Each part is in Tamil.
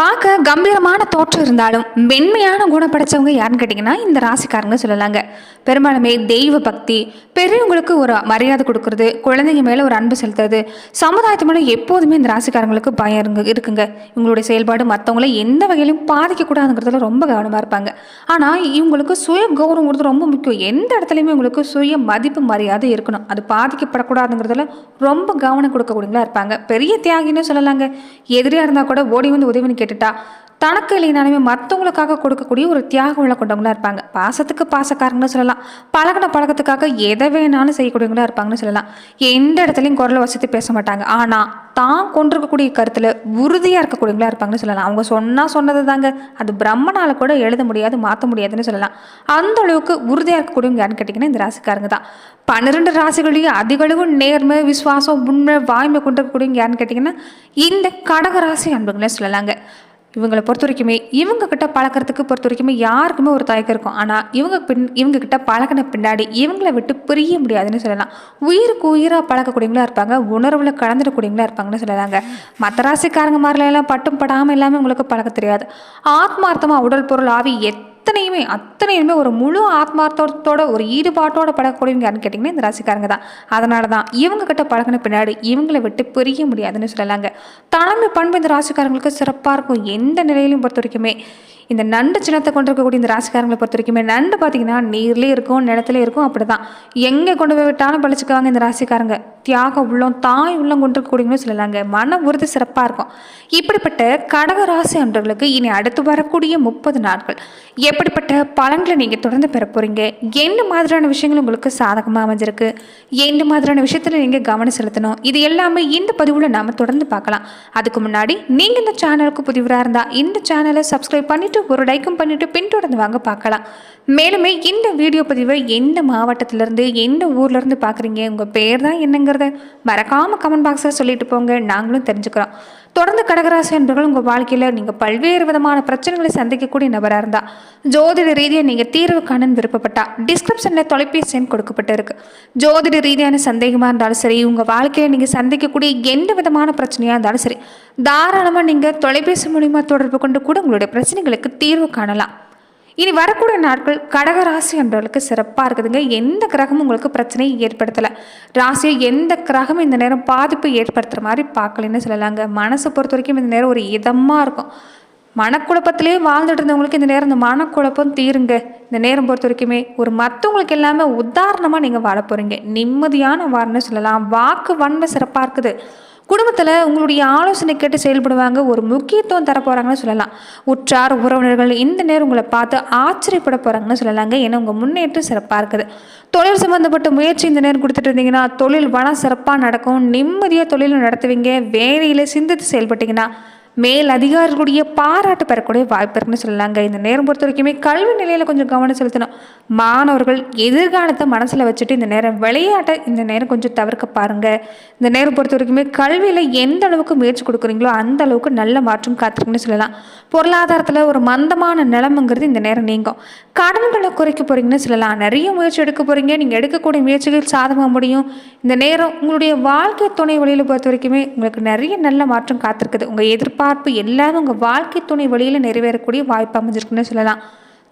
பார்க்க கம்பீரமான தோற்றம் இருந்தாலும் மென்மையான குணம் படைச்சவங்க யாருன்னு கேட்டிங்கன்னா இந்த ராசிக்காரங்க சொல்லலாங்க. பெரும்பாலுமே தெய்வ பக்தி பெரியவங்களுக்கு ஒரு மரியாதை கொடுக்கறது குழந்தைங்க மேலே ஒரு அன்பு செலுத்துறது சமுதாயத்து மேலே எப்போதுமே இந்த ராசிக்காரங்களுக்கு பயம் இருங்க இருக்குங்க. இவங்களுடைய செயல்பாடு மற்றவங்கள எந்த வகையிலும் பாதிக்கக்கூடாதுங்கிறதுல ரொம்ப கவனமாக இருப்பாங்க. ஆனால் இவங்களுக்கு சுய கௌரவங்கிறது ரொம்ப முக்கியம். எந்த இடத்துலையுமே இவங்களுக்கு சுய மதிப்பு மரியாதை இருக்கணும். அது பாதிக்கப்படக்கூடாதுங்கிறதுல ரொம்ப கவனம் கொடுக்கக்கூடியவங்களா இருப்பாங்க. பெரிய தியாகின்னு சொல்லலாங்க. எதிரியாக இருந்தால் கூட ஓடி வந்து உதவின்னு கேட்டுட்டா தனக்கு இல்லைனாலுமே மற்றவங்களுக்காக கொடுக்கக்கூடிய ஒரு தியாக உள்ள கொண்டவங்களாக இருப்பாங்க. பாசத்துக்கு பாசக்காரங்கன்னு சொல்லலாம். பழகின பழக்கத்துக்காக எதை வேணாலும் செய்யக்கூடியவங்களா இருப்பாங்கன்னு சொல்லலாம். எந்த இடத்துலையும் குரலை வசதி பேச மாட்டாங்க. ஆனால் தான் கொண்டிருக்கக்கூடிய கருத்தில் உறுதியாக இருக்கக்கூடியவங்களா இருப்பாங்கன்னு சொல்லலாம். அவங்க சொன்னால் சொன்னது தாங்க அது பிரம்மனால கூட எழுத முடியாது மாற்ற முடியாதுன்னு சொல்லலாம். அந்த அளவுக்கு உறுதியாக இருக்கக்கூடியவங்க யாருன்னு கேட்டிங்கன்னா இந்த ராசிக்காரங்க தான். பன்னிரெண்டு ராசிகளையும் அதிகளவு நேர்மை விசுவாசம் உண்மை வாய்மை கொண்டிருக்கக்கூடியவங்க யாருன்னு கேட்டிங்கன்னா இந்த கடக ராசி அன்புங்களே சொல்லலாங்க. இவங்களை பொறுத்த வரைக்குமே இவங்க கிட்ட பொறுத்த வரைக்குமே யாருக்குமே ஒரு தயக்கம் இருக்கும். ஆனால் இவங்க பின் இவங்க கிட்ட பழகின பின்னாடி இவங்களை விட்டு பிரிய முடியாதுன்னு சொல்லலாம். உயிருக்கு உயிராக பழக்கக்கூடியவங்களா இருப்பாங்க. உணர்வில் கலந்துடக்கூடியவங்களா இருப்பாங்கன்னு சொல்லலாங்க. மற்ற ராசிக்காரங்க மாதிரிலாம் பட்டும் படாமல் எல்லாமே உங்களுக்கு பழக்க தெரியாது. ஆத்மார்த்தமாக உடல் பொருள் ஆவி எத் அத்தனையுமே அத்தனையுமே ஒரு முழு ஆத்மார்த்தத்தோட ஒரு ஈடுபாட்டோட பழகக்கூடியவங்க யாருன்னு கேட்டிங்கன்னா இந்த ராசிக்காரங்க தான். அதனால தான் இவங்க கிட்ட பழகின பின்னாடி இவங்களை விட்டு பிரிய முடியாதுன்னு சொல்லலாங்க. தலைமை பண்பு இந்த ராசிக்காரங்களுக்கு சிறப்பாக இருக்கும். எந்த நிலையிலும் பொறுத்த வரைக்குமே இந்த நண்டு சின்னத்தை கொண்டிருக்கக்கூடிய இந்த ராசிக்காரங்களை பொறுத்த வரைக்குமே நண்டு பார்த்தீங்கன்னா நீர்லேயும் இருக்கும் நிலத்துலேயும் இருக்கும் அப்படி தான் எங்கே கொண்டு போய் விட்டாலும் பழிச்சுக்குவாங்க இந்த ராசிக்காரங்க. தியாக உள்ளம் தாய் உள்ளம் கொண்டிருக்கக்கூடியவங்களும் சொல்லலாங்க. மன உறுதி சிறப்பாக இருக்கும். இப்படிப்பட்ட கடக ராசி அன்றர்களுக்கு இனி அடுத்து வரக்கூடிய முப்பது நாட்கள். எப்படிப்பட்ட பலன்களை நீங்கள் தொடர்ந்து பெற போகிறீங்க என்ன மாதிரியான விஷயங்கள் உங்களுக்கு சாதகமாக அமைஞ்சிருக்கு? எந்த மாதிரியான விஷயத்தில் நீங்கள் கவனம் செலுத்தணும்? இது எல்லாமே இந்த பதிவில் நாம் தொடர்ந்து பார்க்கலாம். அதுக்கு முன்னாடி நீங்கள் இந்த சேனலுக்கு புதிவராக இருந்தால் இந்த சேனலை சப்ஸ்கிரைப் பண்ணிவிட்டு ஒரு லைக்கும் பண்ணிவிட்டு பின்தொடர்ந்து வாங்க பார்க்கலாம். மேலுமே இந்த வீடியோ பதிவை எந்த மாவட்டத்திலேருந்து எந்த ஊர்லேருந்து பார்க்குறீங்க? உங்கள் பேர் தான் என்னங்கிறத மறக்காமல் கமெண்ட் பாக்ஸில் சொல்லிட்டு போங்க. நாங்களும் தெரிஞ்சுக்கிறோம். தொடர்ந்து கடகராசி என்பவர்கள் உங்கள் வாழ்க்கையில் நீங்கள் பல்வேறு விதமான பிரச்சனைகளை சந்திக்கக்கூடிய நபராக இருந்தால் ஜோதிட ரீதியாக நீங்கள் தீர்வு காணன்னு விருப்பப்பட்டா டிஸ்கிரிப்ஷனில் தொலைபேசி எண் கொடுக்கப்பட்டிருக்கு. ஜோதிட ரீதியான சந்தேகமாக இருந்தாலும் சரி உங்கள் வாழ்க்கையில் நீங்கள் சந்திக்கக்கூடிய எந்த விதமான பிரச்சனையாக இருந்தாலும் சரி தாராளமாக நீங்கள் தொலைபேசி மூலிமா தொடர்பு கொண்டு கூட உங்களுடைய பிரச்சனைகளுக்கு தீர்வு காணலாம். இனி வரக்கூடிய நாட்கள் கடக ராசி என்றவர்களுக்கு சிறப்பாக இருக்குதுங்க. எந்த கிரகமும் உங்களுக்கு பிரச்சனையை ஏற்படுத்தலை. ராசியை எந்த கிரகமும் இந்த நேரம் பாதிப்பு ஏற்படுத்துகிற மாதிரி பார்க்கலன்னு சொல்லலாங்க. மனசை பொறுத்த வரைக்கும் இந்த நேரம் ஒரு இதமாக இருக்கும். மனக்குழப்பத்திலே வாழ்ந்துட்டு இருந்தவங்களுக்கு இந்த நேரம் இந்த மனக்குழப்பம் தீருங்க. இந்த நேரம் பொறுத்த வரைக்குமே ஒரு மற்றவங்களுக்கு எல்லாமே உதாரணமாக நீங்கள் வாழ போகிறீங்க நிம்மதியான வாரன்னு சொல்லலாம். வாக்கு வன்மை சிறப்பாக இருக்குது. குடும்பத்தில் உங்களுடைய ஆலோசனை கேட்டு செயல்படுவாங்க. ஒரு முக்கியத்துவம் தர போகிறாங்கன்னு சொல்லலாம். உற்றார் உறவினர்கள் இந்த நேரம் உங்களை பார்த்து ஆச்சரியப்பட போகிறாங்கன்னு சொல்லலாங்க. ஏன்னா உங்கள் முன்னேற்றம் சிறப்பாக இருக்குது. தொழில் சம்மந்தப்பட்ட முயற்சி இந்த நேரம் கொடுத்துட்டு இருந்தீங்கன்னா தொழில் வளம் சிறப்பாக நடக்கும். நிம்மதியாக தொழில் நடத்துவீங்க. வேலையில் சிந்தித்து செயல்பட்டீங்கன்னா மேல் அதிகாரிகளுடைய பாராட்டு பெறக்கூடிய வாய்ப்பு இருக்குன்னு சொல்லலாங்க. இந்த நேரம் பொறுத்த வரைக்குமே கல்வி நிலையில் கொஞ்சம் கவனம் செலுத்தணும். மாணவர்கள் எதிர்காலத்தை மனசில் வச்சுட்டு இந்த நேரம் விளையாட்டை இந்த நேரம் கொஞ்சம் தவிர்க்க பாருங்கள் இந்த நேரம் பொறுத்த வரைக்குமே கல்வியில் எந்த அளவுக்கு முயற்சி கொடுக்குறீங்களோ அந்த அளவுக்கு நல்ல மாற்றம் காத்திருக்குன்னு சொல்லலாம். பொருளாதாரத்தில் ஒரு மந்தமான நிலமுங்கிறது இந்த நேரம் நீங்கும். கடன்களை குறைக்க போறீங்கன்னு சொல்லலாம். நிறைய முயற்சி எடுக்க போகிறீங்க நீங்கள் எடுக்கக்கூடிய முயற்சிகள் சாதமாக முடியும். இந்த நேரம் உங்களுடைய வாழ்க்கை துணை வழியில் பொறுத்த வரைக்குமே உங்களுக்கு நிறைய நல்ல மாற்றம் காத்திருக்குது. உங்கள் எதிர்பார்ப்பு எல்லாரும் உங்கள் வாழ்க்கை துணை வழியில் நிறைவேறக்கூடிய வாய்ப்பு அமைஞ்சிருக்குன்னு சொல்லலாம்.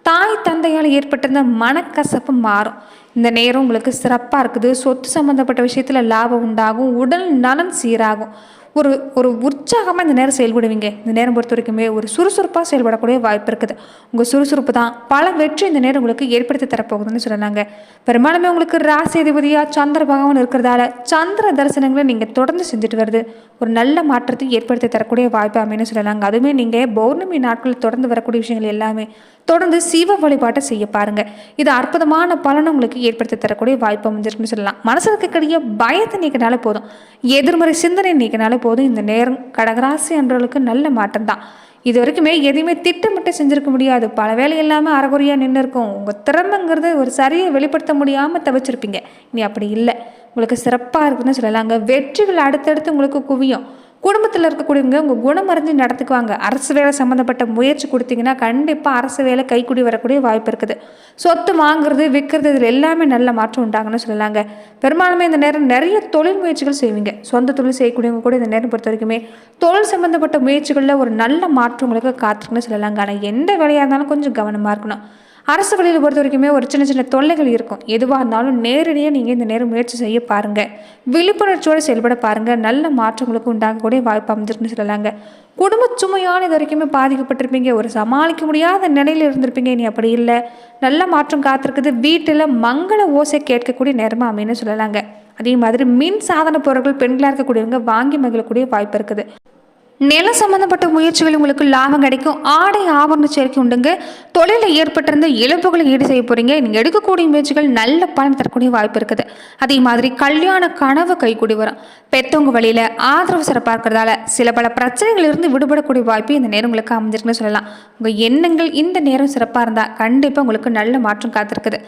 தாய் தந்தையால் ஏற்பட்டிருந்த மனக்கசப்பு மாறும். இந்த நேரம் உங்களுக்கு சிறப்பாக இருக்குது. சொத்து சம்மந்தப்பட்ட விஷயத்தில் லாபம் உண்டாகும். உடல் நலன் சீராகும். ஒரு ஒரு உற்சாகமாக இந்த நேரம் செயல்படுவீங்க. இந்த நேரம் பொறுத்த வரைக்குமே ஒரு சுறுசுறுப்பாக செயல்படக்கூடிய வாய்ப்பு இருக்குது. உங்கள் சுறுசுறுப்பு தான் பல வெற்றி இந்த நேரம் உங்களுக்கு ஏற்படுத்தி தரப்போகுதுன்னு சொல்லலாங்க பெரும்பாலுமே உங்களுக்கு ராசி அதிபதியாக சந்திர பகவான் இருக்கிறதால சந்திர தரிசனங்களை நீங்கள் தொடர்ந்து செஞ்சுட்டு வருது. ஒரு நல்ல மாற்றத்தை ஏற்படுத்தி தரக்கூடிய வாய்ப்பு அமைன்னு சொல்லலாங்க அதுவுமே நீங்கள் பௌர்ணமி நாட்களில் தொடர்ந்து வரக்கூடிய விஷயங்கள் எல்லாமே தொடர்ந்து சிவ வழிபாட்டை செய்ய பாருங்கள் இது அற்புதமான பலனை உங்களுக்கு ஏற்படுத்தி தரக்கூடிய வாய்ப்பு அமைஞ்சிருக்குன்னு சொல்லலாம். மனசுக்கு கிடையாது பயத்தை நீக்கினாலே போதும். எதிர்மறை சிந்தனை நீக்கினாலே போதும். இந்த நேரம் கடகராசி அன்றவர்களுக்கு நல்ல மாற்றம் தான் இது வரைக்குமே எதையுமே திட்டமிட்டு செஞ்சிருக்க முடியாது. பல வேலை இல்லாமல் அறகுறையாக நின்று இருக்கும் உங்கள் திறமைங்கிறது ஒரு சரியை வெளிப்படுத்த முடியாமல் தவிச்சிருப்பீங்க. இனி அப்படி இல்லை. உங்களுக்கு சிறப்பாக இருக்குன்னு சொல்லலாங்க. வெற்றிகள் அடுத்தடுத்து உங்களுக்கு குவியும். குடும்பத்தில் இருக்கக்கூடியவங்க உங்கள் குணமறிஞ்சு நடத்துக்குவாங்க அரசு வேலை சம்மந்தப்பட்ட முயற்சி கொடுத்தீங்கன்னா கண்டிப்பாக அரசு வேலை கைக்கூடி வரக்கூடிய வாய்ப்பு இருக்குது. சொத்து வாங்குறது விற்கிறது இதில் எல்லாமே நல்ல மாற்றம் உண்டாங்கன்னு சொல்லலாங்க. பெரும்பாலுமே இந்த நேரம் நிறைய தொழில் முயற்சிகள் செய்வீங்க. சொந்த தொழில் செய்யக்கூடியவங்க கூட இந்த நேரம் பொறுத்த வரைக்குமே தொழில் சம்மந்தப்பட்ட முயற்சிகளில் ஒரு நல்ல மாற்றம் உங்களுக்கு காத்திருக்குன்னு சொல்லலாங்க. ஆனால் எந்த வேலையாக இருந்தாலும் கொஞ்சம் கவனமாக இருக்கணும். அரசு வழியில் பொறுத்த வரைக்குமே ஒரு சின்ன சின்ன தொல்லைகள் இருக்கும். எதுவாக இருந்தாலும் நேரடியாக நீங்கள் இந்த நேரம் முயற்சி செய்ய பாருங்கள் விழிப்புணர்ச்சியோடு செயல்பட பாருங்கள் நல்ல மாற்றங்களுக்கு உண்டாகக்கூடிய வாய்ப்பு அமைஞ்சிருக்குன்னு சொல்லலாங்க. குடும்ப சுமையான இது வரைக்குமே பாதிக்கப்பட்டிருப்பீங்க. ஒரு சமாளிக்க முடியாத நிலையில் இருந்திருப்பீங்க. இனி அப்படி இல்லை. நல்ல மாற்றம் காத்திருக்குது. வீட்டில் மங்கள ஓசை கேட்கக்கூடிய நேரமாக அமைன்னு சொல்லலாங்க. அதே மாதிரி மின் சாதன பொருட்கள் பெண்களாக இருக்கக்கூடியவங்க வாங்கி மகிழக்கூடிய வாய்ப்பு இருக்குது. நில சம்பந்தப்பட்ட முயற்சிகள் உங்களுக்கு லாபம் கிடைக்கும். ஆடை ஆபரண சேர்க்கை உண்டுங்க. தொழிலில் ஏற்பட்டிருந்த இழப்புகளை ஈடு செய்ய போறீங்க. நீங்கள் எடுக்கக்கூடிய முயற்சிகள் நல்ல பலன் தரக்கூடிய வாய்ப்பு இருக்குது. அதே மாதிரி கல்யாண கனவு கைகூடி வரும். பெற்றவங்க வழியில் ஆதரவு சிறப்பாக இருக்கிறதால சில பல பிரச்சனைகளிலிருந்து விடுபடக்கூடிய வாய்ப்பு இந்த நேரம் உங்களுக்கு அமைஞ்சிருக்குன்னு சொல்லலாம். உங்கள் எண்ணங்கள் இந்த நேரம் சிறப்பாக இருந்தால் கண்டிப்பாக உங்களுக்கு நல்ல மாற்றம் காத்திருக்குது.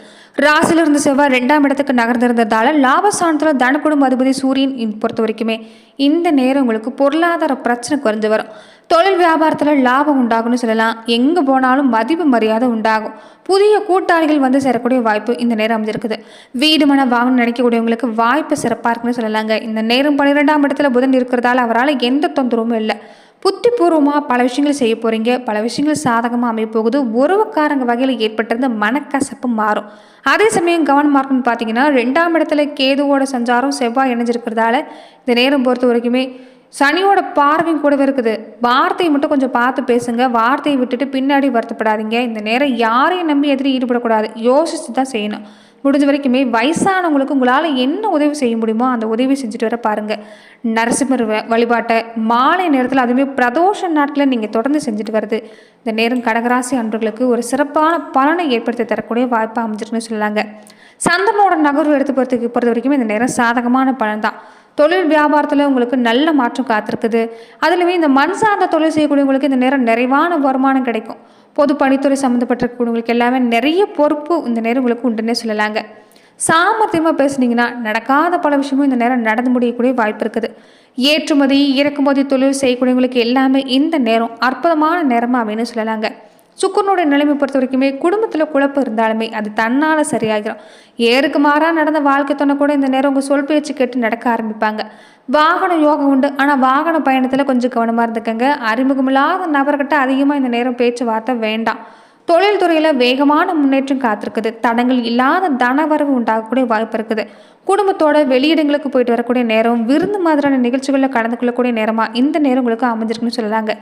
ராசியிலிருந்து செவ்வாய் ரெண்டாம் இடத்துக்கு நகர்ந்திருந்ததால லாபஸ்தானத்தில் தனக்குடும் அதிபதி சூரியன் பொறுத்த வரைக்குமே இந்த நேரம் உங்களுக்கு பொருளாதார பிரச்சனை குறைஞ்சு வரும். தொழில் வியாபாரத்தில் லாபம் உண்டாகும்னு சொல்லலாம். எங்கே போனாலும் மதிப்பு மரியாதை உண்டாகும். புதிய கூட்டாளிகள் வந்து சேரக்கூடிய வாய்ப்பு இந்த நேரம் அமைஞ்சிருக்குது. வீடு மன வாங்கணும்னு நினைக்கக்கூடியவங்களுக்கு வாய்ப்பு சிறப்பாக இருக்குன்னு சொல்லலாங்க. இந்த நேரம் பன்னிரெண்டாம் இடத்துல புதன் இருக்கிறதால அவரால் எந்த தொந்தரவும் இல்லை. புத்திபூர்வமாக பல விஷயங்கள் செய்ய போகிறீங்க பல விஷயங்கள் சாதகமாக அமைய போகுது உறவுக்காரங்க வகையில் ஏற்பட்டிருந்த மனக்கசப்பு மாறும். அதே சமயம் கவனமாக இருக்குன்னு பார்த்தீங்கன்னா ரெண்டாம் இடத்துல கேதுவோட சஞ்சாரம் செவ்வாய் இணைஞ்சிருக்கிறதால இந்த நேரம் பொறுத்த வரைக்குமே சனியோட பார்வையும் கூடவே இருக்குது. வார்த்தையை மட்டும் கொஞ்சம் பார்த்து பேசுங்க. வார்த்தையை விட்டுட்டு பின்னாடி வருத்தப்படாதீங்க. இந்த நேரம் யாரையும் நம்பி எதிரி ஈடுபடக்கூடாது. யோசிச்சு தான் செய்யணும். முடிஞ்ச வரைக்குமே வயசானவங்களுக்கு உங்களால் என்ன உதவி செய்ய முடியுமோ அந்த உதவி செஞ்சுட்டு வர பாருங்கள் நரசிம்மர் வழிபாட்டை மாலை நேரத்தில் அதுவுமே பிரதோஷ நாட்களில் நீங்கள் தொடர்ந்து செஞ்சுட்டு வருது இந்த நேரம் கடகராசி அன்பர்களுக்கு ஒரு சிறப்பான பலனை ஏற்படுத்தி தரக்கூடிய வாய்ப்பு அமைஞ்சிருக்குன்னு சொல்லலாங்க. சந்திரனோட நகர்வு எடுத்து பொறுத்து பொறுத்த வரைக்கும் இந்த நேரம் சாதகமான பலன் தான். தொழில் வியாபாரத்தில் உங்களுக்கு நல்ல மாற்றம் காத்திருக்குது. அதுலேயுமே இந்த மண் சார்ந்த தொழில் செய்யக்கூடியவங்களுக்கு இந்த நேரம் நிறைவான வருமானம் கிடைக்கும். பொது பணித்துறை சம்மந்தப்பட்டிருக்கக்கூடியவங்களுக்கு எல்லாமே நிறைய பொறுப்பு இந்த நேரம் உங்களுக்கு உண்டுன்னே சொல்லலாங்க. சாமர்த்தியமாக பேசுனீங்கன்னா நடக்காத பல விஷயமும் இந்த நேரம் நடந்து முடியக்கூடிய வாய்ப்பு இருக்குது. ஏற்றுமதி இறக்குமதி தொழில் செய்யக்கூடியவங்களுக்கு எல்லாமே இந்த நேரம் அற்புதமான நேரமாக அப்படின்னு சொல்லலாங்க. சுக்குனுடைய நிலைமை பொறுத்த வரைக்குமே குடும்பத்தில் குழப்பம் இருந்தாலுமே அது தன்னால் சரியாகிடும் ஏருக்கு மாறாக நடந்த வாழ்க்கை துணை கூட இந்த நேரம் உங்கள் சொல் பேச்சு கேட்டு நடக்க ஆரம்பிப்பாங்க. வாகன யோகம் உண்டு. ஆனால் வாகன பயணத்தில் கொஞ்சம் கவனமாக இருந்துக்கங்க. அறிமுகமில்லாத நபர்கிட்ட அதிகமாக இந்த நேரம் பேச்சுவார்த்தை வேண்டாம். தொழில்துறையில் வேகமான முன்னேற்றம் காத்திருக்குது. தடங்கள் இல்லாத தனவரவு உண்டாகக்கூடிய வாய்ப்பு இருக்குது. குடும்பத்தோட வெளியிடங்களுக்கு போயிட்டு வரக்கூடிய நேரம் விருந்து மாதிரியான நிகழ்ச்சிகளில் கலந்து கொள்ளக்கூடிய நேரமாக இந்த நேரம் உங்களுக்கு அமைஞ்சிருக்குன்னு சொல்லலாங்க.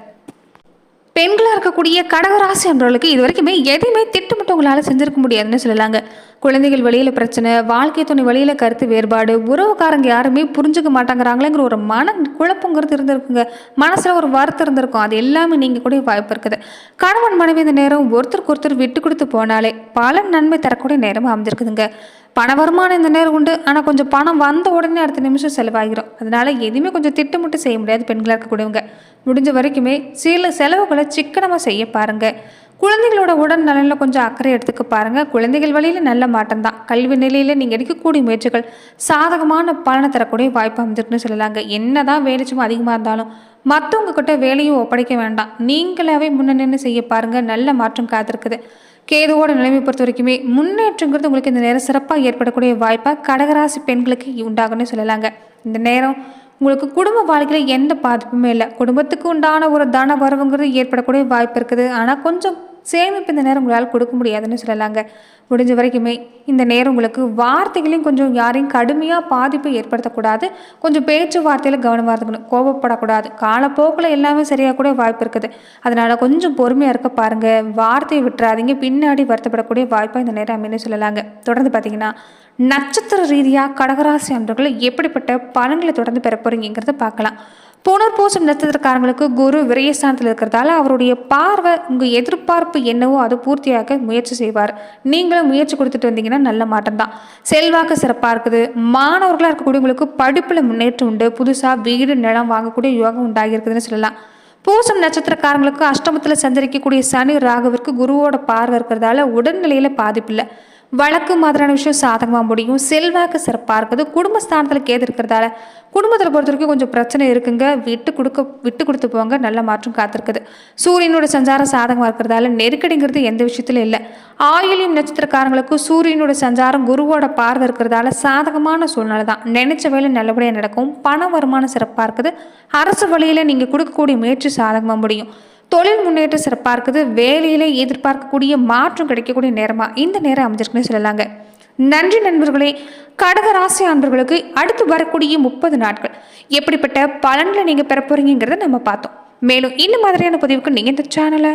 பெண்களாக இருக்கக்கூடிய கடகராசி என்பவர்களுக்கு இது வரைக்குமே எதையுமே திட்டமிட்டு உங்களால் செஞ்சிருக்க முடியாதுன்னு சொல்லலாங்க. குழந்தைகள் வெளியில் பிரச்சனை வாழ்க்கை துணை வெளியில் கருத்து வேறுபாடு உறவுக்காரங்க யாருமே புரிஞ்சுக்க மாட்டாங்கிறாங்களேங்கிற ஒரு மன குழப்பங்கிறது இருந்திருக்குங்க. மனசில் ஒரு வருத்தம் இருந்திருக்கும். அது எல்லாமே நீங்கள் கூட வாய்ப்பு இருக்குது. கணவன் மனைவி இந்த நேரம் ஒருத்தருக்கு ஒருத்தர் விட்டு கொடுத்து போனாலே பல நன்மை தரக்கூடிய நேரம் அமைஞ்சிருக்குதுங்க. பண வருமானம் இந்த நேரம் உண்டு. ஆனால் கொஞ்சம் பணம் வந்த உடனே அடுத்த நிமிஷம் செலவாகிறோம் அதனால் எதுவுமே கொஞ்சம் திட்டமிட்டு செய்ய முடியாது பெண்களாக இருக்கக்கூடியவங்க. முடிஞ்ச வரைக்குமே சில செலவுகளை சிக்கனமாக செய்ய பாருங்கள் குழந்தைகளோட உடல் நலனில் கொஞ்சம் அக்கறை எடுத்துக்க பாருங்கள் குழந்தைகள் வழியில் நல்ல மாற்றம் தான். கல்வி நிலையில் நீங்கள் எடுக்கக்கூடிய முயற்சிகள் சாதகமான பலனை தரக்கூடிய வாய்ப்பு அமைஞ்சிருக்குன்னு சொல்லலாங்க. என்னதான் வேலை சும்மா அதிகமாக இருந்தாலும் மற்றவங்க கிட்ட வேலையும் ஒப்படைக்க வேண்டாம். நீங்களாவே முன்ன நின்று செய்ய பாருங்கள் நல்ல மாற்றம் காத்திருக்குது. கேதுவோட நிலைமை பொறுத்த வரைக்குமே முன்னேற்றங்கிறது உங்களுக்கு இந்த நேரம் சிறப்பாக ஏற்படக்கூடிய வாய்ப்பாக கடகராசி பெண்களுக்கு உண்டாகும்னு சொல்லலாங்க. இந்த நேரம் உங்களுக்கு குடும்ப வாழ்க்கையில் எந்த பாதிப்புமே இல்லை. குடும்பத்துக்கு உண்டான ஒரு தன வரவுங்கிறது ஏற்படக்கூடிய வாய்ப்பு இருக்குது. ஆனால் கொஞ்சம் சேமிப்பு இந்த நேரம் உங்களால் கொடுக்க முடியாதுன்னு சொல்லலாங்க. முடிஞ்ச வரைக்குமே இந்த நேரம் உங்களுக்கு வார்த்தைகளையும் கொஞ்சம் யாரையும் கடுமையாக பாதிப்பை ஏற்படுத்தக்கூடாது. கொஞ்சம் பேச்சுவார்த்தையில் கவனமாக இருக்கணும் கோபப்படக்கூடாது. காலப்போக்கில் எல்லாமே சரியாக கூட வாய்ப்பு இருக்குது. அதனால் கொஞ்சம் பொறுமையாக இருக்க பாருங்கள் வார்த்தையை விட்டுறாதீங்க. பின்னாடி வருத்தப்படக்கூடிய வாய்ப்பாக இந்த நேரம் அமைன்னு சொல்லலாங்க. தொடர்ந்து பார்த்தீங்கன்னா நட்சத்திர ரீதியாக கடகராசி அன்றர்களை எப்படிப்பட்ட பலன்களை தொடர்ந்து பெற போகிறீங்கிறத பார்க்கலாம் புனர்பூசம் நட்சத்திரக்காரங்களுக்கு குரு விரயஸ்தானத்தில் இருக்கிறதால அவருடைய பார்வை உங்கள் எதிர்பார்ப்பு என்னவோ அதை பூர்த்தியாக முயற்சி செய்வார். நீங்களும் முயற்சி கொடுத்துட்டு வந்தீங்கன்னா நல்ல மாற்றம் தான் செல்வாக்கு சிறப்பாக இருக்குது. மாணவர்களாக இருக்கக்கூடியவங்களுக்கு படிப்பில் முன்னேற்றம் உண்டு. புதுசாக வீடு நிலம் வாங்கக்கூடிய யோகம் உண்டாகியிருக்குதுன்னு சொல்லலாம். பூசம் நட்சத்திரக்காரங்களுக்கு அஷ்டமத்தில் சஞ்சரிக்கக்கூடிய சனி ராகுவிற்கு குருவோட பார்வை இருக்கிறதால உடல்நிலையில் பாதிப்பில்லை வழக்கு மாதிரியான விஷயம் சாதகமாக முடியும். செல்வாக்கு சிறப்பாக இருக்குது குடும்பஸ்தானத்தில் கேது இருக்கிறதால குடும்பத்தில் பொறுத்த வரைக்கும் கொஞ்சம் பிரச்சனை இருக்குங்க. விட்டு கொடுக்க விட்டு கொடுத்து போங்க. நல்ல மாற்றம் காத்திருக்குது. சூரியனோட சஞ்சாரம் சாதகமாக இருக்கிறதால நெருக்கடிங்கிறது எந்த விஷயத்திலும் இல்லை. ஆயிலியம் நட்சத்திரக்காரங்களுக்கு சூரியனோட சஞ்சாரம் குருவோட பார்வை இருக்கிறதால சாதகமான சூழ்நிலை தான். நினைச்ச வேலை நல்லபடியாக நடக்கும். பண வருமானம் சிறப்பாக இருக்குது. அரசு வழியில் நீங்கள் கொடுக்கக்கூடிய முயற்சி சாதகமாக முடியும். தொழில் முன்னேற்றம் சிறப்பாக இருக்குது. வேலையில் எதிர்பார்க்கக்கூடிய மாற்றம் கிடைக்கக்கூடிய நேரமாக இந்த நேரம் அமைஞ்சிருக்குன்னு சொல்லலாங்க. நன்றி நண்பர்களே. கடக ராசி அன்பர்களுக்கு அடுத்து வரக்கூடிய முப்பது நாட்கள். எப்படிப்பட்ட பலன்களை நீங்கள் பெற போகிறீங்கிறத நம்ம பார்த்தோம். மேலும் இந்த மாதிரியான பதிவுக்கு நீங்கள் இந்த சேனலை